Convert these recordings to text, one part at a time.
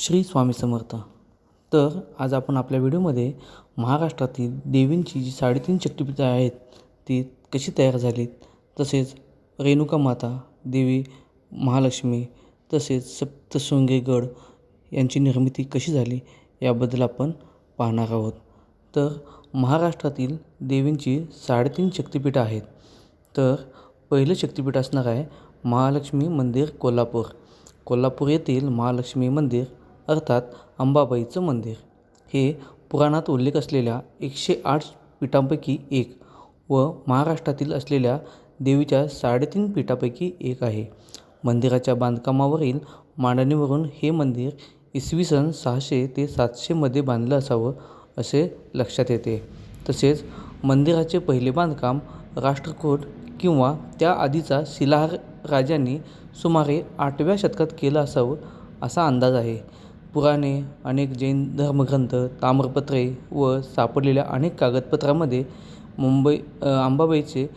श्री स्वामी समर्थ. तर आज आपण आपल्या व्हिडिओमध्ये महाराष्ट्रातील देवींची जी साडेतीन शक्तीपीठं आहेत ती कशी तयार झालीत? तसेच रेणुका माता देवी महालक्ष्मी तसेच सप्तशृंगी गड यांची निर्मिती कशी झाली याबद्दल आपण पाहणार आहोत. तर महाराष्ट्रातील देवींची साडेतीन शक्तिपीठं आहेत. तर पहिलं शक्तिपीठ असणार आहे महालक्ष्मी मंदिर कोल्हापूर. कोल्हापूर येथील महालक्ष्मी मंदिर अर्थात अंबाबाईचं मंदिर. हे पुराणात उल्लेख असलेल्या एकशे आठ पीठांपैकी एक व महाराष्ट्रातील असलेल्या देवीच्या साडेतीन पीठापैकी एक आहे. मंदिराच्या बांधकामावरील मांडणीवरून हे मंदिर इसवी सन सहाशे ते सातशेमध्ये बांधलं असावं असे लक्षात येते. तसेच मंदिराचे पहिले बांधकाम राष्ट्रकूट किंवा त्याआधीचा शिलाहार राजांनी सुमारे आठव्या शतकात केलं असावं असा अंदाज आहे. पुराणे अनेक जैन धर्मग्रंथ ताम्रपत्रे व सापडलेल्या अनेक कागदपत्रामध्ये मुंबई अंबाबाईचे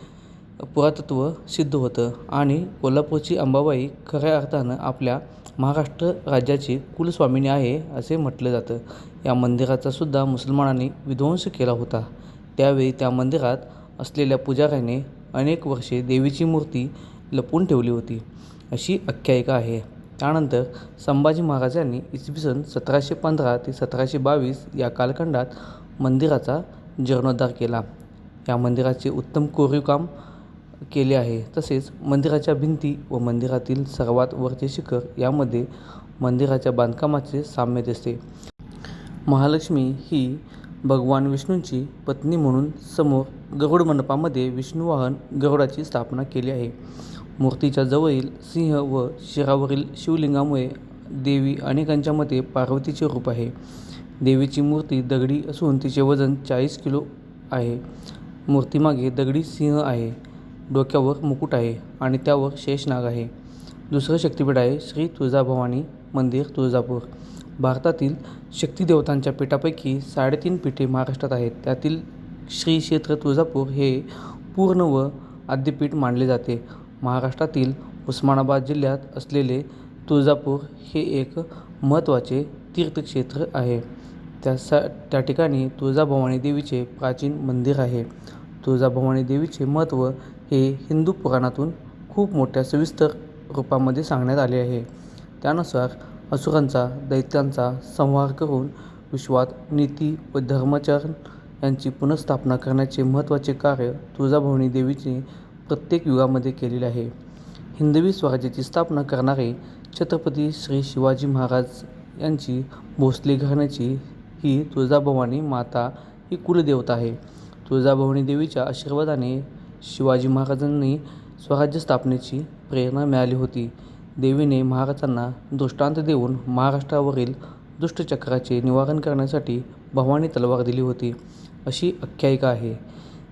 पुरातत्व सिद्ध होतं आणि कोल्हापूरची अंबाबाई खऱ्या अर्थानं आपल्या महाराष्ट्र राज्याची कुलस्वामिनी आहे असे म्हटलं जातं. या मंदिराचा सुद्धा मुसलमानांनी विध्वंस केला होता. त्यावेळी त्या मंदिरात असलेल्या पुजाऱ्याने अनेक वर्षे देवीची मूर्ती लपवून ठेवली होती. अशी आख्यायिका आहे. त्यानंतर संभाजी महाराजांनी इसवी सन सतराशे पंधरा ते सतराशे बावीस या कालखंडात मंदिराचा जीर्णोद्धार केला. या मंदिराचे उत्तम कोरीवकाम केले आहे. तसेच मंदिराच्या भिंती व मंदिरातील सर्वात वरचे शिखर यामध्ये मंदिराच्या बांधकामाचे साम्य दिसते. महालक्ष्मी ही भगवान विष्णूंची पत्नी म्हणून समोर गरुड मंडपामध्ये विष्णुवाहन गरुडाची स्थापना केली आहे. मूर्तीच्या जवळील सिंह व शिरावरील शिवलिंगामुळे देवी अनेकांच्या मते पार्वतीचे रूप आहे. देवीची मूर्ती दगडी असून तिचे वजन चाळीस किलो आहे. मूर्तीमागे दगडी सिंह आहे. डोक्यावर मुकुट आहे आणि त्यावर शेषनाग आहे. दुसरं शक्तिपीठ आहे श्री तुळजाभवानी मंदिर तुळजापूर. भारतातील शक्तिदेवतांच्या पीठापैकी साडेतीन पीठे महाराष्ट्रात आहेत. त्यातील श्री क्षेत्र तुळजापूर हे पूर्ण व आद्यपीठ मानले जाते. महाराष्ट्रातील उस्मानाबाद जिल्ह्यात असलेले तुळजापूर हे एक महत्त्वाचे तीर्थक्षेत्र आहे. त्यासा त्या ठिकाणी तुळजाभवानी देवीचे प्राचीन मंदिर आहे. तुळजाभवानी देवीचे महत्त्व हे हिंदू पुराणातून खूप मोठ्या सविस्तर रूपामध्ये सांगण्यात आले आहे. त्यानुसार असुरांचा दैत्यांचा संहार करून विश्वात नीती व धर्मचरण यांची पुनर्स्थापना करण्याचे महत्त्वाचे कार्य तुळजाभवानी देवीचे प्रत्येक युगामध्ये केलेले आहे. हिंदवी स्वराज्याची स्थापना करणारे छत्रपती श्री शिवाजी महाराज यांची भोसले घराण्याची ही तुळजाभवानी माता ही कुलदेवता आहे. तुळजाभवानी देवीच्या आशीर्वादाने शिवाजी महाराजांनी स्वराज्य स्थापनेची प्रेरणा मिळाली होती. देवीने महाराजांना दृष्टांत देऊन महाराष्ट्रावरील दुष्टचक्राचे निवारण करण्यासाठी भवानी तलवार दिली होती. अशी आख्यायिका आहे.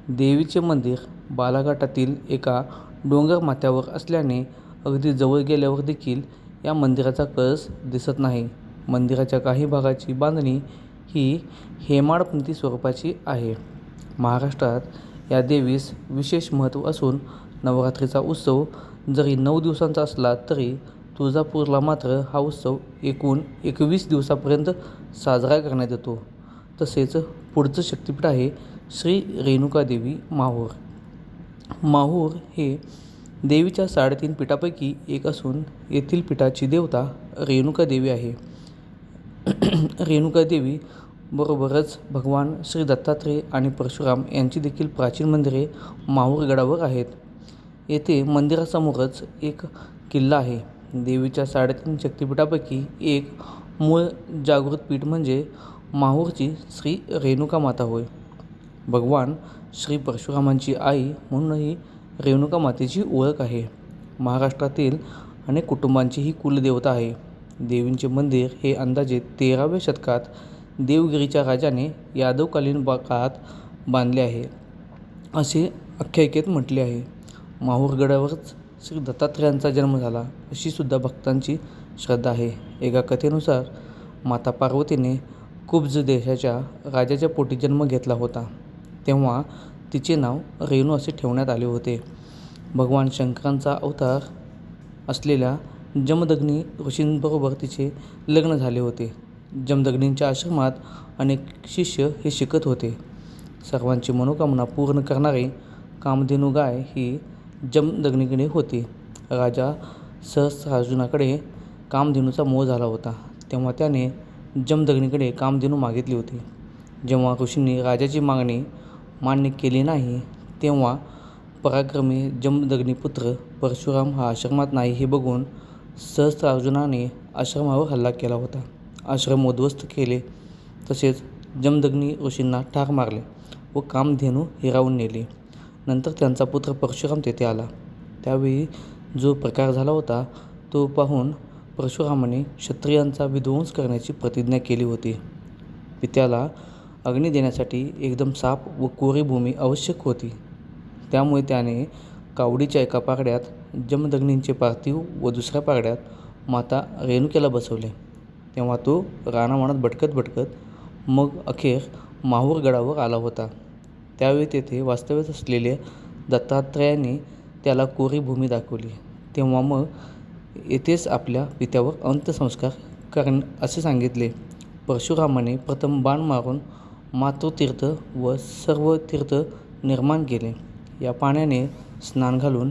देवीचे मंदिर बालाघाटातील एका डोंगरमाथ्यावर असल्याने अगदी जवळ गेल्यावर देखील या मंदिराचा कळस दिसत नाही. मंदिराच्या काही भागाची बांधणी ही हेमाडपंथी स्वरूपाची आहे. महाराष्ट्रात या देवीस विशेष महत्त्व असून नवरात्रीचा उत्सव जरी नऊ दिवसांचा असला तरी तुळजापूरला मात्र हा उत्सव एकूण एकवीस दिवसापर्यंत साजरा करण्यात येतो. तसेच पुढचं शक्तिपीठ आहे श्री रेणुकादेवी माहूर. माहूर हे देवीच्या साडेतीन पीठापैकी एक असून येथील पीठाची देवता रेणुकादेवी आहे. रेणुकादेवी बरोबरच भगवान श्री दत्तात्रेय आणि परशुराम यांची देखील प्राचीन मंदिरे माहूरगडावर आहेत. येथे मंदिरासमोरच एक किल्ला आहे. देवीच्या साडेतीन शक्तिपीठापैकी एक मूळ जागृत पीठ म्हणजे माहूरची श्री रेणुका माता होय. भगवान श्री परशुरामांची आई म्हणूनही रेणुका मातेची ओळख आहे. महाराष्ट्रातील अनेक कुटुंबांची ही कुलदेवता आहे. देवींचे मंदिर हे अंदाजे तेराव्या शतकात देवगिरीच्या राजाने यादवकालीन बा काळात बांधले आहे असे आख्यायिकेत म्हटले आहे. माहूरगडावरच श्री दत्तात्रेयांचा जन्म झाला अशी सुद्धा भक्तांची श्रद्धा आहे. एका कथेनुसार माता पार्वतीने कुब्ज देशाच्या राजाच्या पोटी जन्म घेतला होता. तेव्हा तिचे नाव रेणू असे ठेवण्यात आले होते. भगवान शंकरांचा अवतार असलेल्या जमदग्नी ऋषींबरोबर तिचे लग्न झाले होते. जमदग्नींच्या आश्रमात अनेक शिष्य हे शिकत होते. सर्वांची मनोकामना पूर्ण करणारे कामधेनू गाय ही जमदग्नीकडे होती. राजा सहस्रार्जुनाकडे कामधेनूचा मोह झाला होता. तेव्हा त्याने जमदग्नीकडे कामधेनू मागितली होती. जेव्हा ऋषींनी राजाची मागणी मान्य केली नाही तेव्हा पराक्रमी जमदग्नीपुत्र परशुराम हा आश्रमात नाही हे बघून सहस्रार्जुनाने आश्रमावर हल्ला केला होता. आश्रम उद्ध्वस्त केले तसेच जमदग्नी ऋषींना ठार मारले व कामधेनू हिरावून नेली. नंतर त्यांचा पुत्र परशुराम तेथे आला. त्यावेळी जो प्रकार झाला होता तो पाहून परशुरामाने क्षत्रियांचा विध्वंस करण्याची प्रतिज्ञा केली होती. पित्याला अग्नी देण्यासाठी एकदम साप व कोरी भूमी आवश्यक होती. त्यामुळे त्याने कावडीच्या एका पारड्यात जमदग्नींचे पार्थिव व दुसऱ्या पारड्यात माता रेणुकेला बसवले. तेव्हा तो रानावनात भटकत भटकत मग अखेर माहूर गडावर आला होता. त्यावेळी तेथे वास्तव्यात असलेल्या दत्तात्रयाने त्याला कोरी भूमी दाखवली. तेव्हा मग येथेच आपल्या पित्यावर अंत्यसंस्कार करण असे सांगितले. परशुरामाने प्रथम बाण मारून मातृतीर्थ व सर्व तीर्थ निर्माण केले. या पाण्याने स्नान घालून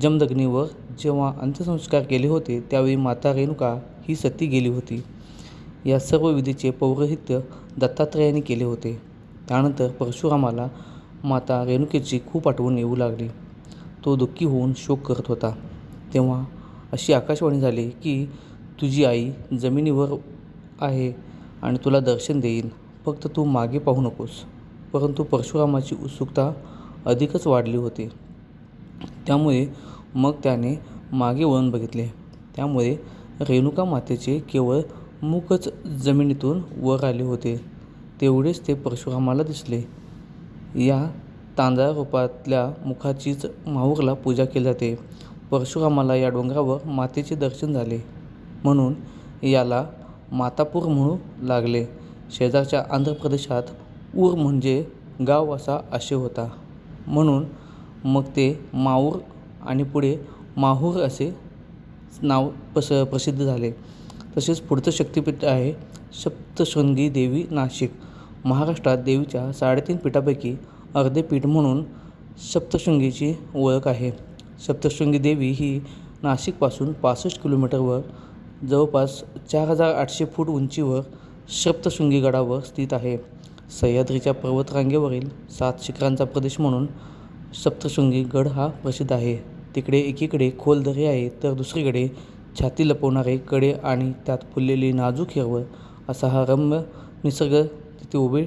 जमदग्नीवर जेव्हा अंत्यसंस्कार केले होते त्यावेळी माता रेणुका ही सती गेली होती. या सर्व विधीचे पौरोहित्य दत्तात्रयाने केले होते. त्यानंतर परशुरामाला माता रेणुकेची खूप आठवण येऊ लागली. तो दुःखी होऊन शोक करत होता. तेव्हा अशी आकाशवाणी झाली की तुझी आई जमिनीवर आहे आणि तुला दर्शन देईन. फक्त तू मागे पाहू नकोस. परंतु परशुरामाची उत्सुकता अधिकच वाढली होती. त्यामुळे मग त्याने मागे वळून बघितले. त्यामुळे रेणुका मातेचे केवळ मुखच जमिनीतून वर आले होते. तेवढेच ते परशुरामाला दिसले. या तांदळा रूपातल्या मुखाचीच माहूरला पूजा केली जाते. परशुरामाला या डोंगरावर मातेचे दर्शन झाले. म्हणून याला मातापूर म्हणू लागले. शेजारच्या आंध्र प्रदेशात ऊर म्हणजे गाव असा आशय होता. म्हणून मग ते माऊर आणि पुढे माहूर असे नाव पस प्रसिद्ध झाले. तसेच पुढचं शक्तिपीठ आहे सप्तशृंगी देवी नाशिक. महाराष्ट्रात देवीच्या साडेतीन पीठापैकी अर्धे पीठ म्हणून सप्तशृंगीची ओळख आहे. सप्तशृंगी देवी ही नाशिकपासून पासष्ट किलोमीटरवर जवळपास चार हजार आठशे फूट उंचीवर सप्तशृंगी गडावर स्थित आहे. सह्याद्रीच्या पर्वतरांगेवरील सात शिखरांचा प्रदेश म्हणून सप्तशृंगी गड हा प्रसिद्ध आहे. तिकडे एकीकडे खोल दरी आहे तर दुसरीकडे छाती लपवणारे कडे आणि त्यात फुललेली नाजूक हिरवळ असा हा रम्य निसर्ग. तिथे उभे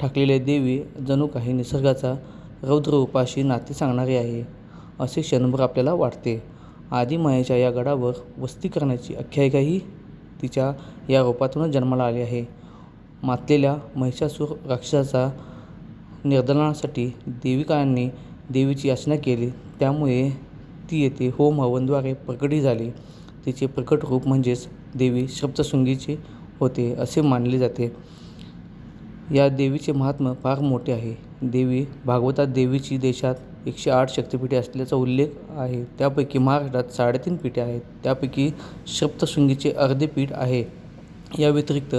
ठाकलेल्या देवी जणू काही निसर्गाचा रौद्र उपाशी नाते सांगणारे आहे. असे क्षणभर आपल्याला वाटते. आदिमायेच्या या गडावर वस्ती करण्याची आख्यायिकाही तिच्या या रूपातूनच जन्माला आली आहे. मातलेल्या महिषासूर राक्षसाचा निर्दलनासाठी देविकांनी देवीची याचना केली. त्यामुळे ती येथे होम हवनद्वारे प्रकटी झाली. तिचे प्रकट रूप म्हणजेच देवी शब्दशृंगीचे होते असे मानले जाते. या देवीचे महात्म्य फार मोठे आहे. देवी भागवतात देवीची देशात एकशे आठ शक्तिपीठे असल्याचा उल्लेख आहे. त्यापैकी महाराष्ट्रात साडेतीन पीठे आहेत. त्यापैकी सप्तशृंगीचे अर्धे पीठ आहे. या व्यतिरिक्त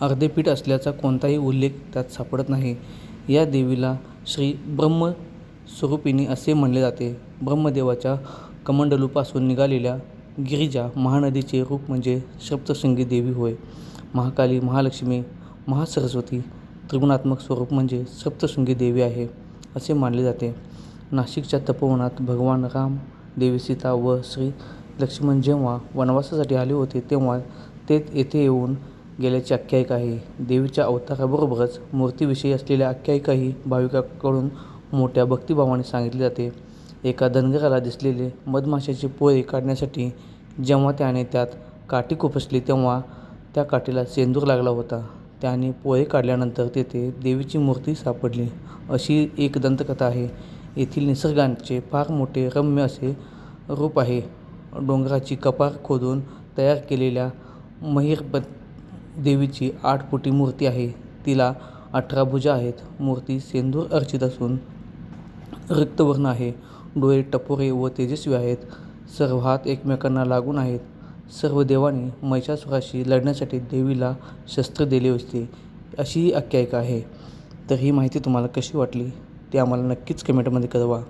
अर्धे पीठ असल्याचा कोणताही उल्लेख त्यात सापडत नाही. या देवीला श्री ब्रह्म स्वरूपिणी असे म्हणले जाते. ब्रह्मदेवाच्या कमंडलूपासून निघालेल्या गिरिजा महानदीचे रूप म्हणजे सप्तशृंगी देवी होय. महाकाली महालक्ष्मी महासरस्वती त्रिगुणात्मक स्वरूप म्हणजे सप्तशृंगी देवी आहे असे मानले जाते. नाशिकच्या तपोवनात भगवान राम देवी सीता व श्री लक्ष्मण जेव्हा वनवासासाठी आले होते तेव्हा ते येथे येऊन गेल्याची आख्यायिका आहे. देवीच्या अवताराबरोबरच मूर्तीविषयी असलेल्या आख्यायिकाही भाविकाकडून मोठ्या भक्तिभावाने सांगितली जाते. एका धनगराला दिसलेले मधमाशाचे पोळे काढण्यासाठी जेव्हा त्याने त्यात काठी खुपसली तेव्हा त्या काठीला सेंदूर लागला होता. त्याने पोहे काढल्यानंतर तेथे देवीची मूर्ती सापडली. अशी एक दंतकथा आहे. येथील निसर्गांचे फार मोठे रम्य असे रूप आहे. डोंगराची कपार खोदून तयार केलेल्या महिरप देवीची आठ फुटी मूर्ती आहे. तिला अठरा भुजा आहेत. मूर्ती सेंदूर अर्चित असून रक्तवर्ण आहे. डोळे टपोरे व तेजस्वी आहेत. सर्व हात एकमेकांना लागून आहेत. सर्व देवांनी महिषासुराशी लढण्यासाठी देवीला शस्त्र दिले होते अशी आख्यायिका आहे. तर ही माहिती तुम्हाला कशी वाटली ते आम्हाला नक्कीच कमेंटमध्ये कळवा.